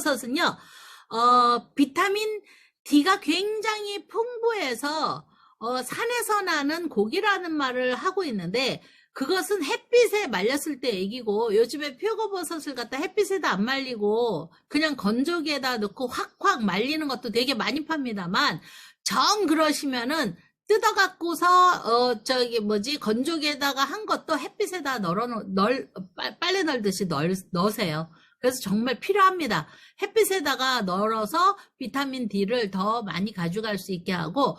표고버섯은요, 어, 비타민 D가 굉장히 풍부해서, 어, 산에서 나는 고기라는 말을 하고 있는데, 그것은 햇빛에 말렸을 때 얘기고, 요즘에 표고버섯을 갖다 햇빛에다 안 말리고, 그냥 건조기에다 넣고 확확 말리는 것도 되게 많이 팝니다만, 정 그러시면은, 뜯어갖고서, 어, 저기 뭐지, 건조기에다가 한 것도 햇빛에다 널어, 널, 빨- 빨래 널듯이 널, 넣으세요. 그래서 정말 필요합니다. 햇빛에다가 널어서 비타민 D를 더 많이 가져갈 수 있게 하고,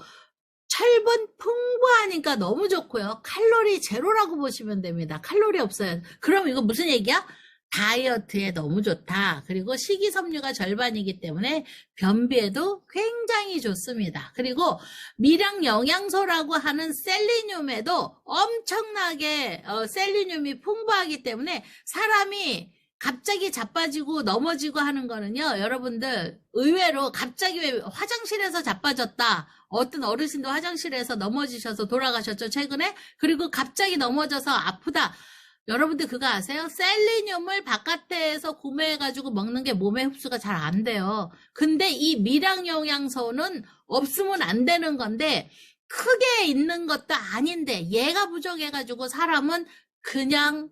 철분 풍부하니까 너무 좋고요. 칼로리 제로라고 보시면 됩니다. 칼로리 없어요. 그럼 이거 무슨 얘기야? 다이어트에 너무 좋다. 그리고 식이섬유가 절반이기 때문에 변비에도 굉장히 좋습니다. 그리고 미량 영양소라고 하는 셀리늄에도 엄청나게 어, 셀리늄이 풍부하기 때문에 사람이 갑자기 자빠지고 넘어지고 하는 거는요, 여러분들 의외로 갑자기 왜 화장실에서 자빠졌다. 어떤 어르신도 화장실에서 넘어지셔서 돌아가셨죠, 최근에? 그리고 갑자기 넘어져서 아프다. 여러분들 그거 아세요? 셀리늄을 바깥에서 구매해가지고 먹는 게 몸에 흡수가 잘 안 돼요. 근데 이 미량 영양소는 없으면 안 되는 건데, 크게 있는 것도 아닌데, 얘가 부족해가지고 사람은 그냥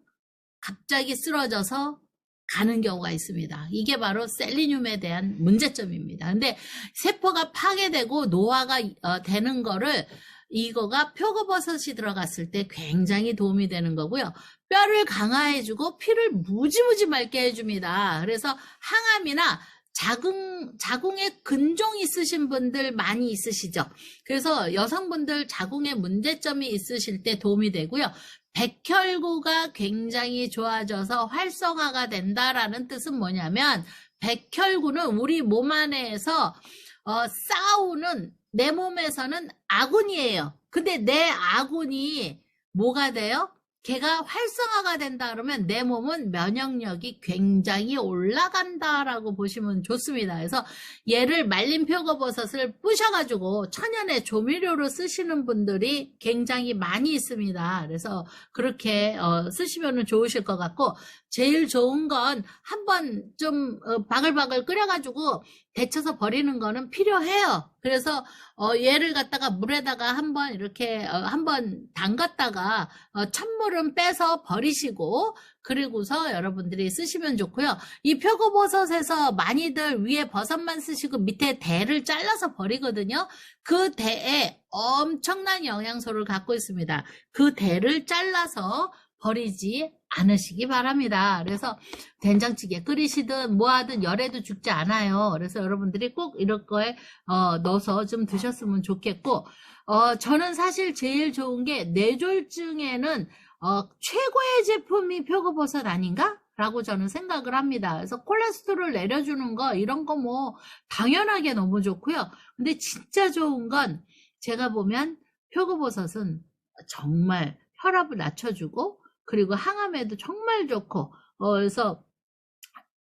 갑자기 쓰러져서 가는 경우가 있습니다. 이게 바로 셀리늄에 대한 문제점입니다. 근데 세포가 파괴되고 노화가 어, 되는 거를 이거가 표고버섯이 들어갔을 때 굉장히 도움이 되는 거고요. 뼈를 강화해주고 피를 무지무지 맑게 해줍니다. 그래서 항암이나 자궁, 자궁에 근종 있으신 분들 많이 있으시죠? 그래서 여성분들 자궁에 문제점이 있으실 때 도움이 되고요. 백혈구가 굉장히 좋아져서 활성화가 된다라는 뜻은 뭐냐면 백혈구는 우리 몸 안에서 어, 싸우는 내 몸에서는 아군이에요. 근데 내 아군이 뭐가 돼요? 걔가 활성화가 된다 그러면 내 몸은 면역력이 굉장히 올라간다라고 보시면 좋습니다. 그래서 얘를 말린 표고버섯을 부셔가지고 천연의 조미료로 쓰시는 분들이 굉장히 많이 있습니다. 그래서 그렇게 어, 쓰시면 좋으실 것 같고 제일 좋은 건 한번 좀 어, 바글바글 끓여가지고 데쳐서 버리는 거는 필요해요. 그래서 어, 얘를 갖다가 물에다가 한번 이렇게 어, 한번 담갔다가 어, 찬물 은 빼서 버리시고 그리고서 여러분들이 쓰시면 좋고요. 이 표고버섯에서 많이들 위에 버섯만 쓰시고 밑에 대를 잘라서 버리거든요. 그 대에 엄청난 영양소를 갖고 있습니다. 그 대를 잘라서 버리지 않으시기 바랍니다. 그래서 된장찌개 끓이시든 뭐 하든 열에도 죽지 않아요. 그래서 여러분들이 꼭 이럴 거에 어, 넣어서 좀 드셨으면 좋겠고 어, 저는 사실 제일 좋은 게 뇌졸중에는 어, 최고의 제품이 표고버섯 아닌가? 라고 저는 생각을 합니다. 그래서 콜레스테롤 내려주는 거, 이런 거 뭐, 당연하게 너무 좋고요. 근데 진짜 좋은 건, 제가 보면, 표고버섯은 정말 혈압을 낮춰주고, 그리고 항암에도 정말 좋고, 어, 그래서,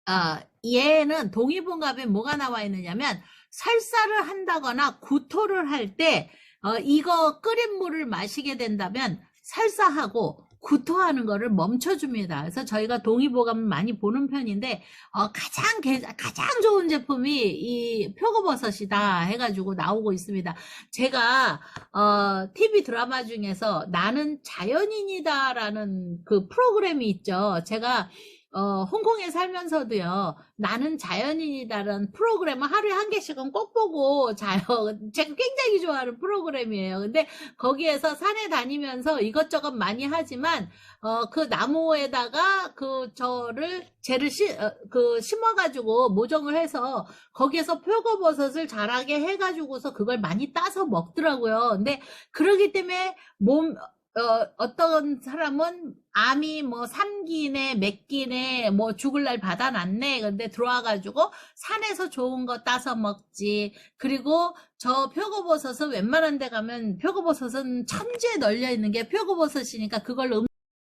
아, 얘는 동의보감에 뭐가 나와 있느냐면, 설사를 한다거나 구토를 할 때, 어, 이거 끓인 물을 마시게 된다면, 설사하고 구토하는 거를 멈춰줍니다. 그래서 저희가 동의보감을 많이 보는 편인데, 어, 가장, 개- 가장 좋은 제품이 이 표고버섯이다 해가지고 나오고 있습니다. 제가, 어, TV 드라마 중에서 나는 자연인이다라는 그 프로그램이 있죠. 제가, 어, 홍콩에 살면서도요, 나는 자연인이다라는 프로그램을 하루에 한 개씩은 꼭 보고 자요. 제가 굉장히 좋아하는 프로그램이에요. 근데 거기에서 산에 다니면서 이것저것 많이 하지만, 어, 그 나무에다가 그 저를, 쟤를 시, 어, 그 심어가지고 모종을 해서 거기에서 표고버섯을 자라게 해가지고서 그걸 많이 따서 먹더라고요. 근데 그러기 때문에 몸, 어, 어떤 사람은 암이 뭐 3기네, 몇 기네, 뭐 죽을 날 받아놨네. 근데 들어와가지고 산에서 좋은 거 따서 먹지. 그리고 저 표고버섯은 웬만한 데 가면 표고버섯은 천지에 널려 있는 게 표고버섯이니까 그걸 음